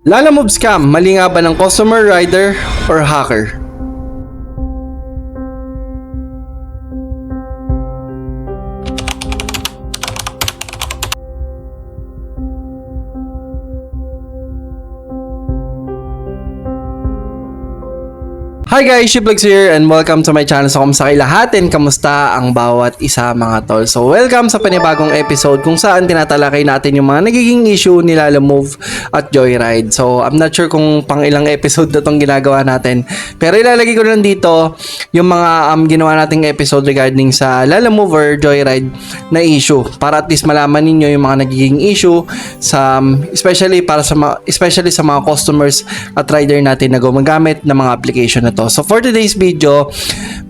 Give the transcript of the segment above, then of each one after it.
Lala Move Scam, mali nga ba ng customer, rider, or hacker? Hi guys, Shiplex here and welcome to my channel. So, kumusta kayo lahatin? Kamusta ang bawat isa mga tol? So, welcome sa panibagong episode kung saan tinatalakay natin yung mga nagiging issue ni Lala Move at Joyride. So, I'm not sure kung pang ilang episode na tong ginagawa natin. Pero ilalagay ko lang dito yung mga um, ginawa nating episode regarding sa Lala Move or Joyride na issue. Para at least malaman ninyo yung mga nagiging issue sa um, especially para sa especially sa mga customers at rider natin na gumagamit ng mga application na to. So for today's video,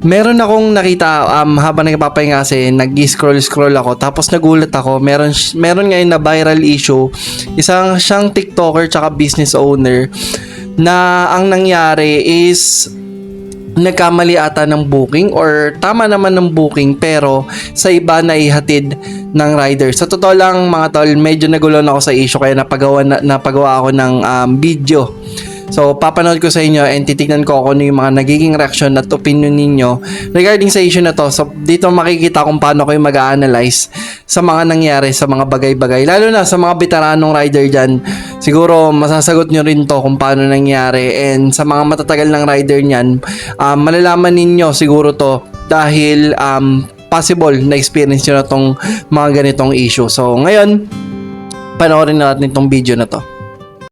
meron akong nakita um, habang nagpapahinga kasi nag-scroll scroll ako tapos nagulat ako meron meron ngayon na viral issue isang siyang TikToker tsaka business owner na ang nangyari is nagkamali ata ng booking or tama naman ng booking pero sa iba na ihatid ng rider. Sa totoo lang mga tol, medyo nagulon ako sa issue kaya napagawa, na, napagawa ako ng um, video. So, papanood ko sa inyo and titignan ko kung ano yung mga nagiging reaction at opinion ninyo regarding sa issue na to. So, dito makikita kung paano kayo mag-analyze sa mga nangyari sa mga bagay-bagay. Lalo na sa mga veteranong rider dyan, siguro masasagot nyo rin to kung paano nangyari. And sa mga matatagal ng rider nyan, um, malalaman ninyo siguro to dahil um, possible na experience nyo na tong mga ganitong issue. So, ngayon, panoorin natin itong video na to.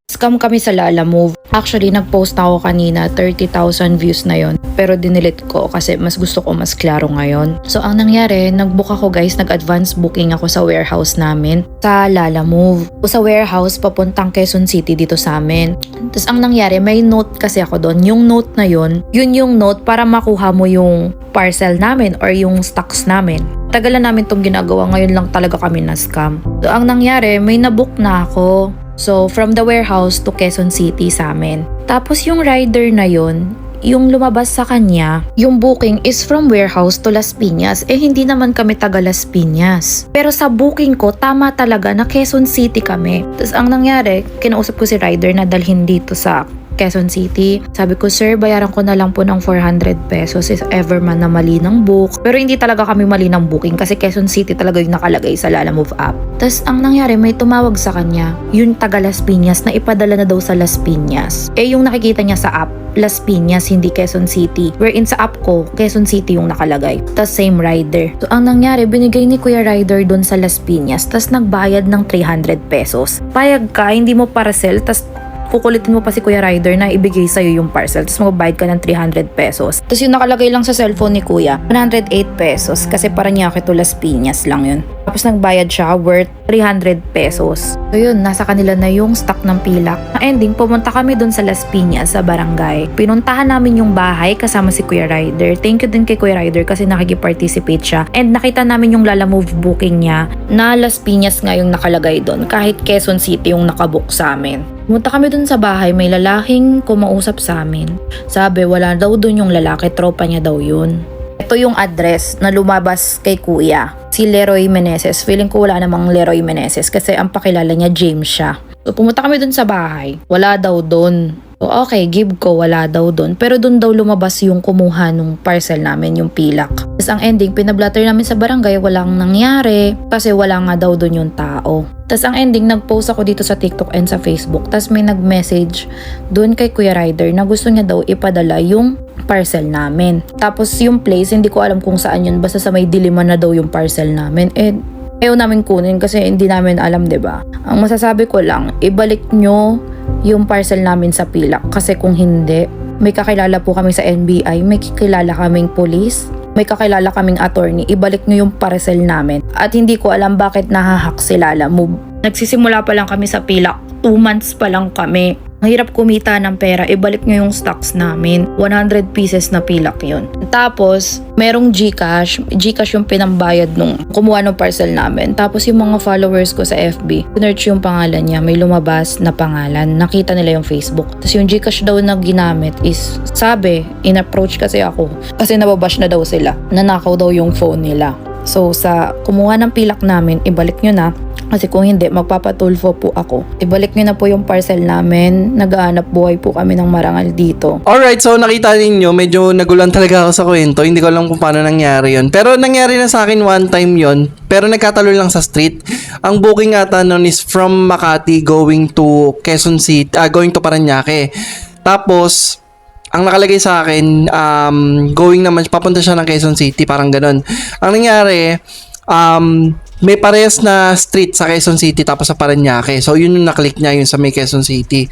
Scam kami sa Lala Move. Actually, nag-post ako kanina, 30,000 views na yon Pero dinilit ko kasi mas gusto ko mas klaro ngayon. So, ang nangyari, nag-book ako guys, nag-advance booking ako sa warehouse namin sa Lala Move. O sa warehouse, papuntang Quezon City dito sa amin. Tapos ang nangyari, may note kasi ako doon. Yung note na yun, yun yung note para makuha mo yung parcel namin or yung stocks namin. Tagalan namin tong ginagawa, ngayon lang talaga kami na scam. So, ang nangyari, may nabook na ako. So, from the warehouse to Quezon City sa amin. Tapos yung rider na yon yung lumabas sa kanya, yung booking is from warehouse to Las Piñas. Eh, hindi naman kami taga Las Piñas. Pero sa booking ko, tama talaga na Quezon City kami. Tapos ang nangyari, kinausap ko si rider na dalhin dito sa Quezon City. Sabi ko, sir, bayaran ko na lang po ng 400 pesos if ever man na mali ng book. Pero hindi talaga kami mali ng booking kasi Quezon City talaga yung nakalagay sa Lala Move app. Tapos ang nangyari, may tumawag sa kanya, yung taga Las Piñas na ipadala na daw sa Las Piñas. Eh yung nakikita niya sa app, Las Piñas, hindi Quezon City. Wherein sa app ko, Quezon City yung nakalagay. Tapos same rider. So ang nangyari, binigay ni Kuya Rider doon sa Las Piñas, tapos nagbayad ng 300 pesos. Payag ka, hindi mo parcel, tapos kukulitin mo pa si Kuya Rider na ibigay sa'yo yung parcel tapos magbabayad ka ng 300 pesos. Tapos yung nakalagay lang sa cellphone ni Kuya, 108 pesos kasi para niya to Las Piñas lang yun. Tapos nagbayad siya worth 300 pesos. So yun, nasa kanila na yung stock ng pilak. Ang ending, pumunta kami dun sa Las Piñas sa barangay. Pinuntahan namin yung bahay kasama si Kuya Rider. Thank you din kay Kuya Rider kasi nakikipart-participate siya. And nakita namin yung Lala Move booking niya na Las Piñas nga yung nakalagay doon kahit Quezon City yung nakabook sa amin. Pumunta kami dun sa bahay, may lalaking kumausap sa amin. Sabi, wala daw dun yung lalaki, tropa niya daw yun. Ito yung address na lumabas kay kuya. Si Leroy Meneses. Feeling ko wala namang Leroy Meneses kasi ang pakilala niya James siya. So pumunta kami dun sa bahay. Wala daw dun. So okay, give ko, wala daw dun. Pero dun daw lumabas yung kumuha nung parcel namin, yung pilak. Tapos ang ending, pinablatter namin sa barangay, walang nangyari. Kasi wala nga daw dun yung tao. Tapos ang ending, nag-post ako dito sa TikTok and sa Facebook. Tapos may nag-message doon kay Kuya Rider na gusto niya daw ipadala yung parcel namin. Tapos yung place, hindi ko alam kung saan yun. Basta sa may diliman na daw yung parcel namin. Eh, ayaw namin kunin kasi hindi namin alam, ba? Ang masasabi ko lang, ibalik nyo yung parcel namin sa pilak kasi kung hindi, may kakilala po kami sa NBI, may kakilala kaming police, may kakilala kaming attorney, ibalik nyo yung parcel namin. At hindi ko alam bakit nahahack si Lala Move. Nagsisimula pa lang kami sa pilak, 2 months pa lang kami. Ang hirap kumita ng pera, ibalik nyo yung stocks namin. 100 pieces na pilak yun. Tapos, merong Gcash. Gcash yung pinambayad nung kumuha ng parcel namin. Tapos yung mga followers ko sa FB, sinerch yung pangalan niya, may lumabas na pangalan. Nakita nila yung Facebook. Tapos yung Gcash daw na ginamit is, sabi, in-approach kasi ako. Kasi nababash na daw sila. Nanakaw daw yung phone nila. So sa kumuha ng pilak namin, ibalik nyo na. Kasi kung hindi, magpapatulfo po ako. Ibalik nyo na po yung parcel namin. Nagaanap buhay po kami ng marangal dito. Alright, so nakita ninyo, medyo nagulan talaga ako sa kwento. Hindi ko alam kung paano nangyari yon. Pero nangyari na sa akin one time yon. Pero nagkatalo lang sa street. Ang booking ata nun is from Makati going to Quezon City, ah, going to Paranaque. Tapos, ang nakalagay sa akin, um, going naman, papunta siya ng Quezon City, parang ganun. Ang nangyari, um, may parehas na street sa Quezon City tapos sa Paranaque. So, yun yung naklik niya, yun sa may Quezon City.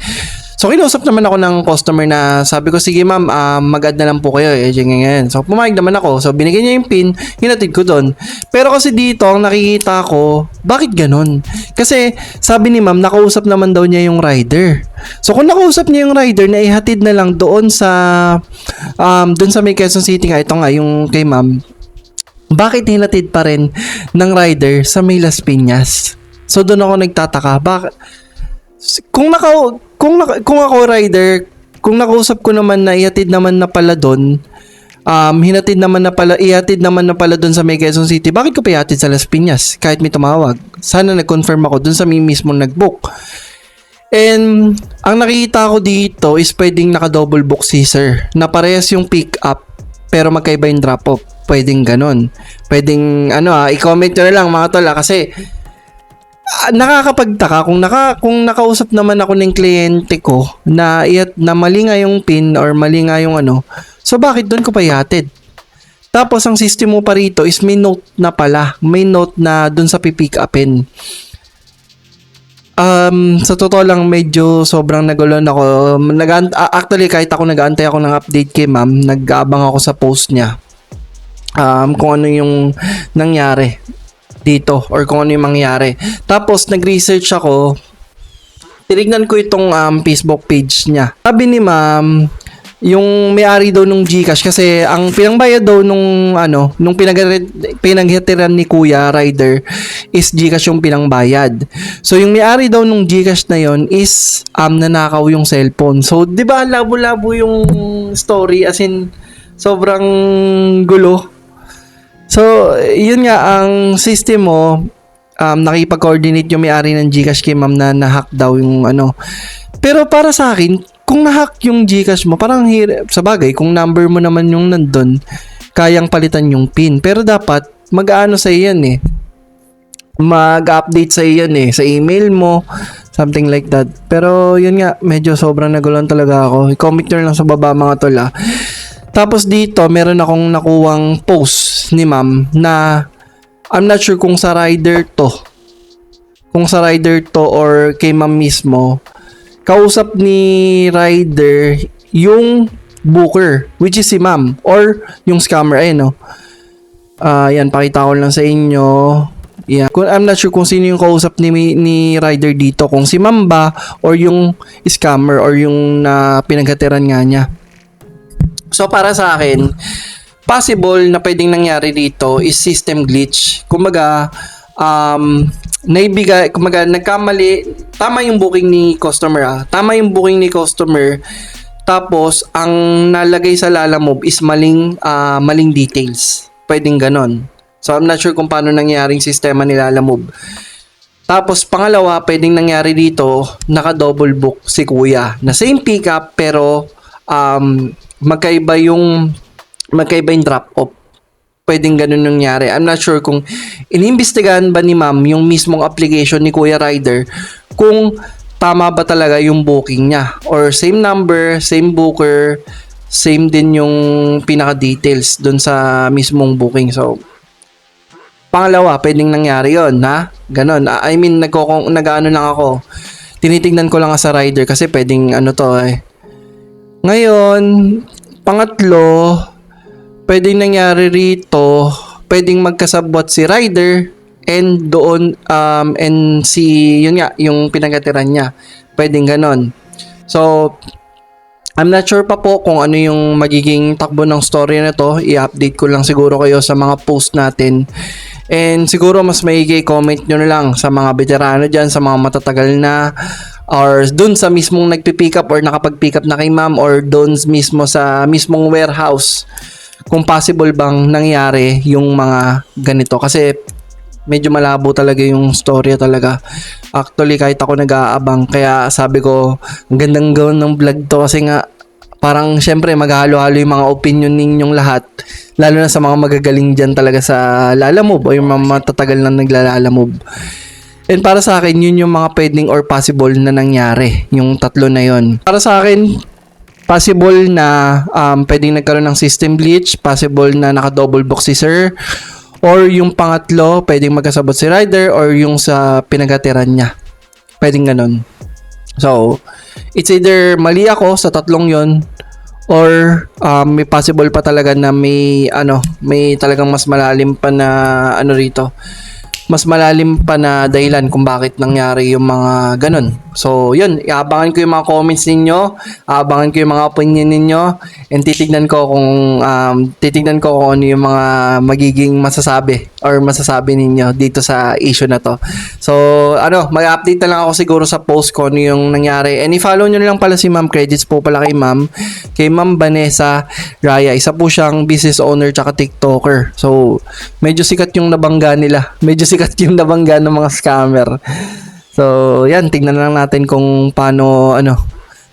So, kinausap naman ako ng customer na sabi ko, sige ma'am, ah, mag-add na lang po kayo. Eh, ganyan. So, pumayag naman ako. So, binigyan niya yung pin, hinatid ko doon. Pero kasi dito, ang nakikita ko, bakit ganun? Kasi, sabi ni ma'am, nakausap naman daw niya yung rider. So, kung nakausap niya yung rider, na ihatid na lang doon sa, um, doon sa may Quezon City nga, ito nga, yung kay ma'am, bakit hinatid pa rin ng rider sa may Las Piñas? So doon ako nagtataka, bakit kung naka kung kung ako rider, kung nakausap ko naman na ihatid naman na pala doon, um, hinatid naman na pala, ihatid naman na pala doon sa may Quezon City, bakit ko pa ihatid sa Las Piñas kahit may tumawag? Sana nag-confirm ako doon sa may mismo nag-book. And ang nakikita ko dito is pwedeng naka-double book si sir na parehas yung pick up pero magkaiba yung drop off. Pwedeng ganun. Pwedeng ano ah, i-comment nyo na lang mga tol ah, kasi ah, nakakapagtaka kung naka kung nakausap naman ako ng kliyente ko na iat na mali nga yung pin or mali nga yung ano. So bakit doon ko pa ihatid? Tapos ang system mo pa rito is may note na pala. May note na doon sa pipick upin. Um, sa totoo lang medyo sobrang nagulan ako. Nag actually kahit ako nag-aantay ako ng update kay ma'am, nag-aabang ako sa post niya. Um, kung ano yung nangyari dito or kung ano yung mangyari. Tapos nag-research ako. Tinignan ko itong um, Facebook page niya. Sabi ni ma'am, yung may-ari daw nung GCash kasi ang pinangbayad daw nung ano, nung pinag pinaghatiran ni Kuya Rider is GCash yung pinangbayad. So yung may-ari daw nung GCash na yon is um nanakaw yung cellphone. So 'di ba labo-labo yung story as in sobrang gulo. So yun nga ang system mo um, nakipag-coordinate yung may-ari ng GCash kay ma'am na na-hack daw yung ano. Pero para sa akin, kung na-hack yung GCash mo, parang hirap. Sa bagay, kung number mo naman yung nandun, kayang palitan yung PIN. Pero dapat, mag-ano sa iyan eh. Mag-update sa iyan eh. Sa email mo, something like that. Pero yun nga, medyo sobrang nagulan talaga ako. I-comment nyo lang sa baba mga tol ah. Tapos dito, meron akong nakuwang post ni ma'am na I'm not sure kung sa rider to. Kung sa rider to or kay ma'am mismo. Kausap ni rider yung booker, which is si ma'am. Or yung scammer, ayun no. Ah, yan, pakita ko lang sa inyo. Yeah. Kung, I'm not sure kung sino yung kausap ni, ni rider dito. Kung si ma'am ba or yung scammer or yung na pinaghatiran nga niya. So para sa akin, possible na pwedeng nangyari dito is system glitch. Kumbaga, um, naibigay, kumaga nagkamali, tama yung booking ni customer ah. Tama yung booking ni customer. Tapos, ang nalagay sa Lalamove is maling, ah, maling details. Pwedeng ganon. So, I'm not sure kung paano nangyaring sistema ni Lalamove. Tapos, pangalawa, pwedeng nangyari dito, naka-double book si kuya. Na same pickup, pero um, magkaiba yung magkaiba yung drop off. Pwedeng ganun nangyari. I'm not sure kung inimbestigahan ba ni ma'am yung mismong application ni Kuya Rider kung tama ba talaga yung booking niya. Or same number, same booker, same din yung pinaka-details dun sa mismong booking. So, pangalawa, pwedeng nangyari yon ha? Ganon. I mean, nagko nag-ano lang ako. Tinitingnan ko lang sa rider kasi pwedeng ano to eh. Ngayon, pangatlo, pwedeng nangyari rito, pwedeng magkasabwat si rider and doon um and si yun nga yung pinagatiran niya. Pwedeng ganon. So I'm not sure pa po kung ano yung magiging takbo ng story na to. I-update ko lang siguro kayo sa mga post natin. And siguro mas maigi comment nyo na lang sa mga veterano dyan, sa mga matatagal na or dun sa mismong nagpipick up or nakapag-pick up na kay ma'am or dun mismo sa mismong warehouse kung possible bang nangyari yung mga ganito kasi medyo malabo talaga yung storya talaga. Actually, kahit ako nag-aabang, kaya sabi ko, ang gandang gawin ng vlog to kasi nga, parang syempre maghalo-halo yung mga opinion ninyong lahat. Lalo na sa mga magagaling dyan talaga sa Lala Move o yung mga matatagal na naglalala Move. And para sa akin, yun yung mga pwedeng or possible na nangyari. Yung tatlo na yun. Para sa akin, possible na um, pwedeng nagkaroon ng system glitch, possible na naka-double box si Sir, or yung pangatlo, pwedeng magkasabot si Ryder, or yung sa pinagatiran niya. Pwedeng ganun. So, it's either mali ako sa tatlong yon or um, may possible pa talaga na may ano, may talagang mas malalim pa na ano rito mas malalim pa na dahilan kung bakit nangyari yung mga ganun. So, yun, iabangan ko yung mga comments ninyo, aabangan ko yung mga opinion ninyo, and titignan ko kung um, titignan ko kung ano yung mga magiging masasabi or masasabi ninyo dito sa issue na to. So, ano, mag-update na lang ako siguro sa post ko ano yung nangyari. And i-follow nyo lang pala si Ma'am Credits po pala kay Ma'am, kay Ma'am Vanessa Raya. Isa po siyang business owner tsaka TikToker. So, medyo sikat yung nabangga nila. Medyo sikat yung nabangga ng mga scammer. So, yan, tingnan na lang natin kung paano, ano,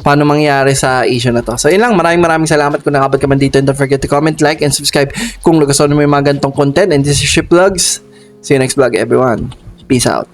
paano mangyari sa issue na to. So, yun lang. Maraming maraming salamat kung nakabot ka man dito. And don't forget to comment, like, and subscribe kung nagustuhan mo yung mga gantong content. And this is Ship Vlogs. See you next vlog, everyone. Peace out.